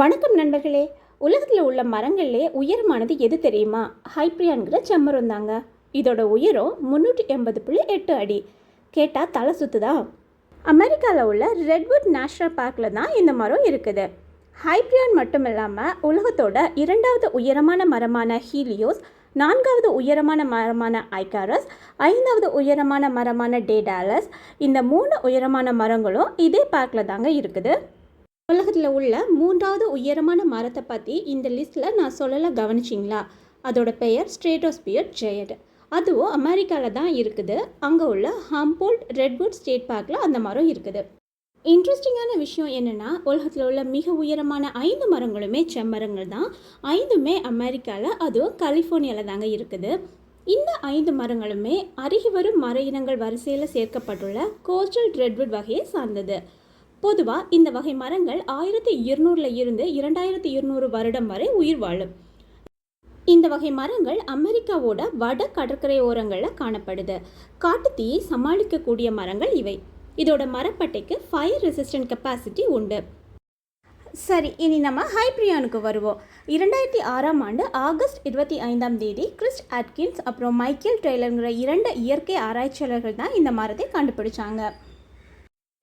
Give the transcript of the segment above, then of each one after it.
வணக்கம் நண்பர்களே. உலகத்தில் உள்ள மரங்கள்லே உயரமானது எது தெரியுமா? ஹைப்ரியான்கிற செம்மரம் தாங்க. இதோட உயரம் முந்நூற்றி எண்பது புள்ளி எட்டு அடி. கேட்டால் தலை சுத்துதா? அமெரிக்காவில் உள்ள ரெட்வுட் நேஷ்னல் பார்க்கில் தான் இந்த மரம் இருக்குது. ஹைப்ரியான் மட்டும் இல்லாமல் உலகத்தோட இரண்டாவது உயரமான மரமான ஹீலியோஸ் நான்காவது உயரமான மரமான ஐகாரஸ் ஐந்தாவது உயரமான மரமான டேடாலஸ் இந்த மூணு உயரமான மரங்களும் இதே பார்க்கில் தாங்க இருக்குது. உலகத்தில் உள்ள மூன்றாவது உயரமான மரத்தை பற்றி இந்த லிஸ்ட்டில் நான் சொல்லலை கவனிச்சிங்களா? அதோட பெயர் ஸ்ட்ரேட்டோஸ்பியர் ஜெயட் அதுவும் அமெரிக்காவில் தான் இருக்குது. அங்கே உள்ள ஹம்போல்ட் ரெட்வுட் ஸ்டேட் பார்க்கில் அந்த மரம் இருக்குது. இன்ட்ரெஸ்டிங்கான விஷயம் என்னென்னா உலகத்தில் உள்ள மிக உயரமான ஐந்து மரங்களுமே செம்மரங்கள் தான். ஐந்துமே அமெரிக்காவில் அதுவும் கலிஃபோர்னியாவில் தாங்க இருக்குது. இந்த ஐந்து மரங்களுமே அருகி வரும் மர இனங்கள் வரிசையில் சேர்க்கப்பட்டுள்ள கோஸ்டல் ரெட்வுட் வகையை சார்ந்தது. பொதுவாக இந்த வகை மரங்கள் ஆயிரத்தி இருநூறுல இருந்து இரண்டாயிரத்தி இருநூறு வருடம் வரை உயிர் வாழும். இந்த வகை மரங்கள் அமெரிக்காவோட வட கடற்கரை ஓரங்களில் காணப்படுது. காட்டுத்தீயை சமாளிக்கக்கூடிய மரங்கள் இவை. இதோட மரப்பட்டைக்கு ஃபயர் ரெசிஸ்டன்ட் கெப்பாசிட்டி உண்டு. சரி இனி நம்ம ஹைப்ரியானுக்கு வருவோம். இரண்டாயிரத்தி ஆறாம் ஆண்டு ஆகஸ்ட் இருபத்தி ஐந்தாம் தேதி கிறிஸ்ட் அட்கின்ஸ் அப்புறம் மைக்கேல் ட்ரெய்லருங்கிற இரண்டு இயற்கை ஆராய்ச்சியாளர்கள் தான் இந்த மரத்தை கண்டுபிடிச்சாங்க.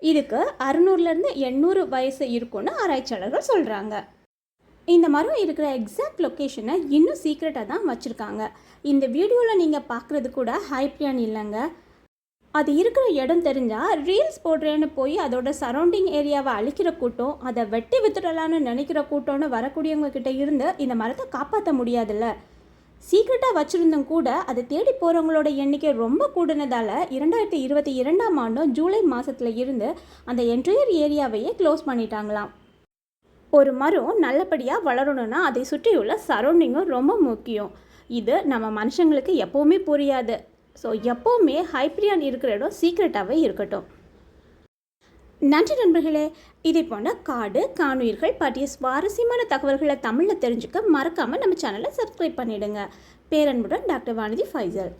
இதுக்கு அறுநூறுலேருந்து எண்ணூறு வயசு இருக்கும்னு ஆராய்ச்சியாளர்கள் சொல்கிறாங்க இந்த மரம் இருக்கிற எக்ஸாக்ட் லொக்கேஷனை இன்னும் சீக்ரெட்டாக தான் வச்சுருக்காங்க. இந்த வீடியோவில் நீங்கள் பார்க்குறது கூட ஹைப்ரியான் இல்லைங்க? அது இருக்கிற இடம் தெரிஞ்சால் ரீல்ஸ் போடுறேன்னு போய் அதோட சரௌண்டிங் ஏரியாவை அழிக்கிற கூட்டம் அதை வெட்டி வித்துடலான்னு நினைக்கிற கூட்டம்னு வரக்கூடியவங்க கிட்ட இருந்து இந்த மரத்தை காப்பாற்ற முடியாதுல்ல. சீக்ரெட்டாக வச்சுருந்தும் கூட அதை தேடி போகிறவங்களோட எண்ணிக்கை ரொம்ப கூடுனதால் இரண்டாயிரத்தி இருபத்தி இரண்டாம் ஆண்டும் ஜூலை மாதத்தில் இருந்து அந்த என்டையர் ஏரியாவையே க்ளோஸ் பண்ணிட்டாங்களாம். ஒரு மரம் நல்லபடியாக வளரணும்னா அதை சுற்றியுள்ள சரௌண்டிங்கும் ரொம்ப முக்கியம். இது நம்ம மனுஷங்களுக்கு எப்போவுமே புரியாது. ஸோ எப்போவுமே ஹைப்ரியான் இருக்கிற இடம் சீக்ரெட்டாகவே இருக்கட்டும். நன்றி நண்பர்களே. இதே போன்ற காடு காணுயிர்கள் பற்றிய சுவாரஸ்யமான தகவல்களை தமிழில் தெரிஞ்சுக்க மறக்காமல் நம்ம சேனலை சப்ஸ்கிரைப் பண்ணிவிடுங்க பேரன்புடன் டாக்டர் வானதி ஃபைசல்.